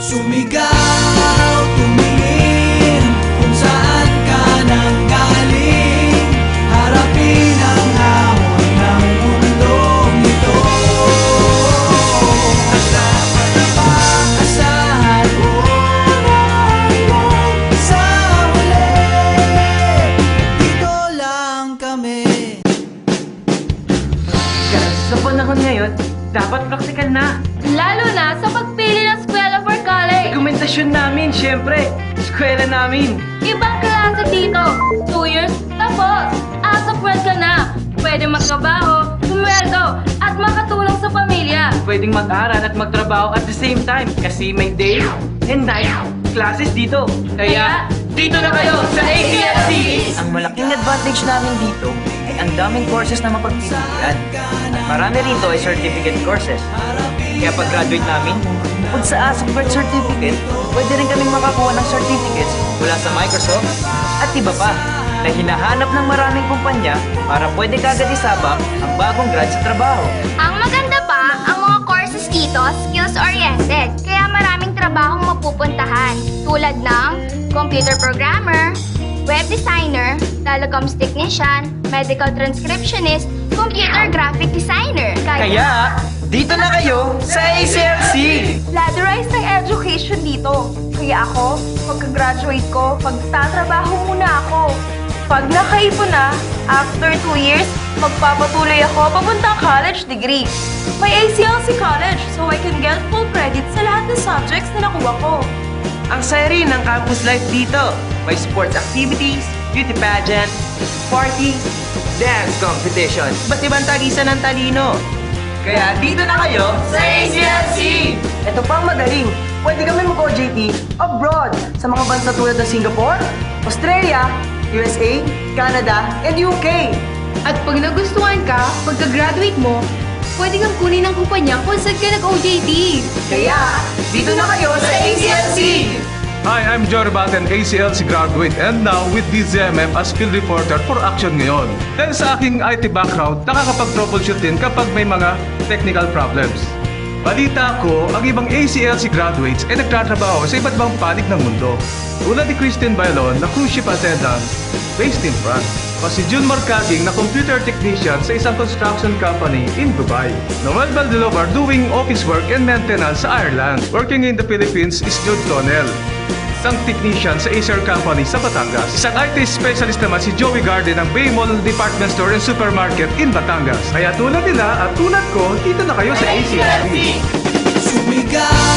Sumigaw, tumingin Kung saan ka nanggaling Harapin ang hamon ng mundong ito. At dapat paasahan Hanggang sa huli. Dito lang kami. Guys, sa panahon ngayon, dapat practical na. Lalo na sa pagpili ng Dokumentasyon namin, syempre. Eskwela namin. Ibang klase dito. Two years, tapos. As of work ka na. Pwede magtrabaho, sumweldo, at makatulong sa pamilya. Pwedeng mag-aral at magtrabaho at the same time kasi may day and night classes dito. Kaya, dito na kayo sa ATFC! Ang malaking advantage namin dito ay ang daming courses na mapagpipilian. At marami rito ay certificate courses. Kaya pag-graduate namin, bukod sa ASAP Birth Certificate, pwede rin kaming makakuha ng certificates mula sa Microsoft at iba pa na hinahanap ng maraming kumpanya para pwede kagad isabak ang bagong grad sa trabaho. Ang maganda pa, ang mga courses dito skills-oriented. Kaya maraming trabahong mapupuntahan. Tulad ng computer programmer, web designer, telecoms technician, medical transcriptionist, computer graphic designer. Kaya, dito na kayo sa ACLC! Education dito. Kaya ako, pagka-graduate ko, magtatrabaho muna ako. Pag nakaipon na, after two years, magpapatuloy ako papuntang college degree. May ACLC College, so I can get full credit sa lahat ng subjects na nakuha ko. Ang saya rin ng campus life dito. May sports activities, beauty pageant, party, dance competition. Ba't ibang tagisan ng talino? Kaya dito na kayo sa ACLC! Ito pang magaling. Pwede kami mag-OJT abroad sa mga bansa tulad ng Singapore, Australia, USA, Canada, and UK. At pag nagustuhan ka, pagka-graduate mo, pwede kang kunin ng kumpanya kung saan ka nag-OJT. Kaya dito na kayo sa ACLC! Hi, I'm Jory Baten, ACLC graduate and now with DZMM as field reporter for Action ngayon. Dahil sa aking IT background, nakakapag-troubleshoot din kapag may mga technical problems. Balita ko, ang ibang ACLC graduates ay nagtatrabaho sa iba't ibang panig ng mundo. Tulad ni Christine Bailon na cruise ship attendant based in France. O si June Marcating na computer technician sa isang construction company in Dubai. Noel Valdilobar doing office work and maintenance sa Ireland. Working in the Philippines is Jude Connell isang technician sa Acer Company sa Batangas. Isang IT specialist naman si Joey Garden ng Bay Mall Department Store and Supermarket in Batangas. Kaya tulad nila at tulad ko, dito na kayo sa ACLC. Sumigaw